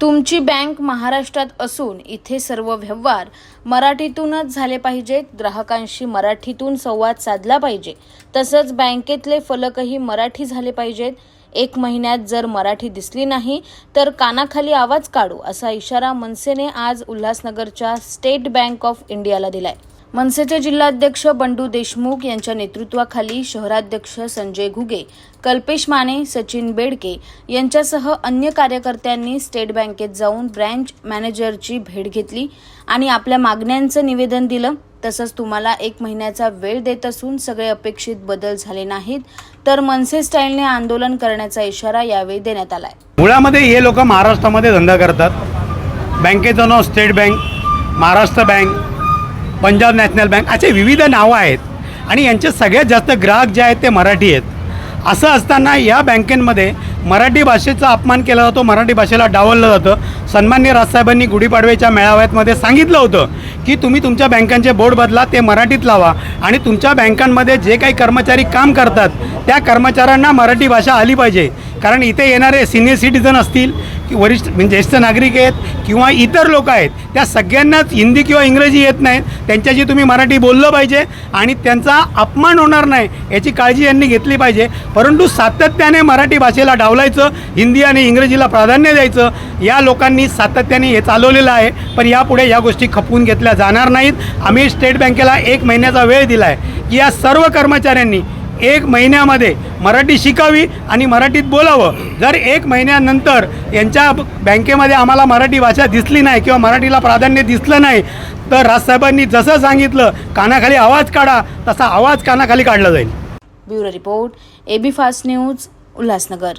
तुमची बँक महाराष्ट्रात असून इथे सर्व व्यवहार मराठीतूनच झाले पाहिजेत. ग्राहकांशी मराठीतून संवाद साधला पाहिजे. तसंच बँकेतले फलकही मराठी झाले पाहिजेत. एक महिन्यात जर मराठी दिसली नाही तर कानाखाली आवाज काढू असा इशारा मनसेने आज उल्हासनगरच्या स्टेट बँक ऑफ इंडियाला दिलाय. मनसेचे जिल्हाध्यक्ष बंडू देशमुख यांच्या नेतृत्वाखाली शहराध्यक्ष संजय घुगे कल्पेश माने सचिन बेडके यांच्यासह अन्य कार्यकर्त्यांनी स्टेट बँकेत जाऊन ब्रँच मॅनेजरची भेट घेतली आणि आपल्या मागण्यांचं निवेदन दिलं. तसंच तुम्हाला एक महिन्याचा वेळ देत असून सगळे अपेक्षित बदल झाले नाहीत तर मनसे स्टाईलने आंदोलन करण्याचा इशारा यावेळी देण्यात आलाय. मुळामध्ये हे लोक महाराष्ट्रामध्ये धंदा करतात. बँकेचं नाव state bank Maharashtra bank Punjab national bank असे विविध नावं आहेत. आणि यांचे सगळ्यात जास्त ग्राहक जे आहेत ते मराठी आहेत. असं असताना या बँकेमध्ये मराठी भाषेचा अपमान केला जातो मराठी भाषेला डावललं जातं. सन्मान्य राजसाहेबांनी गुढीपाडव्याच्या मेळाव्यातमध्ये सांगितलं होतं की तुम्ही तुमच्या बँकांचे बोर्ड बदला ते मराठीत लावा. आणि तुमच्या बँकांमध्ये जे काही कर्मचारी काम करतात त्या कर्मचाऱ्यांना मराठी भाषा आली पाहिजे. कारण इथे येणारे सिनियर सिटीजन असतील की वरिष्ठ म्हणजे ज्येष्ठ नागरिक आहेत किंवा इतर लोक आहेत त्या सगळ्यांनाच हिंदी किंवा इंग्रजी येत नाहीत त्यांच्याशी तुम्ही मराठी बोललं पाहिजे आणि त्यांचा अपमान होणार नाही याची काळजी यांनी घेतली पाहिजे. परंतु सातत्याने मराठी भाषेला डावलायचं हिंदी आणि इंग्रजीला प्राधान्य द्यायचं या लोकांनी सातत्याने हे चालवलेलं आहे. पण यापुढे या गोष्टी खपवून घेतल्या जाणार नाहीत. आम्ही स्टेट बँकेला एक महिन्याचा वेळ दिला आहे की या सर्व कर्मचाऱ्यांनी एक महिन्यामध्ये मराठी शिकावी आणि मराठीत बोलावं. जर एक महिन्यानंतर यांच्या बँकेमध्ये आम्हाला मराठी भाषा दिसली नाही किंवा मराठीला प्राधान्य दिसलं नाही तर राजसाहेबांनी जसं सांगितलं कानाखाली आवाज काढा तसा आवाज कानाखाली काढला जाईल. Bureau report AB fast news Ulhasnagar.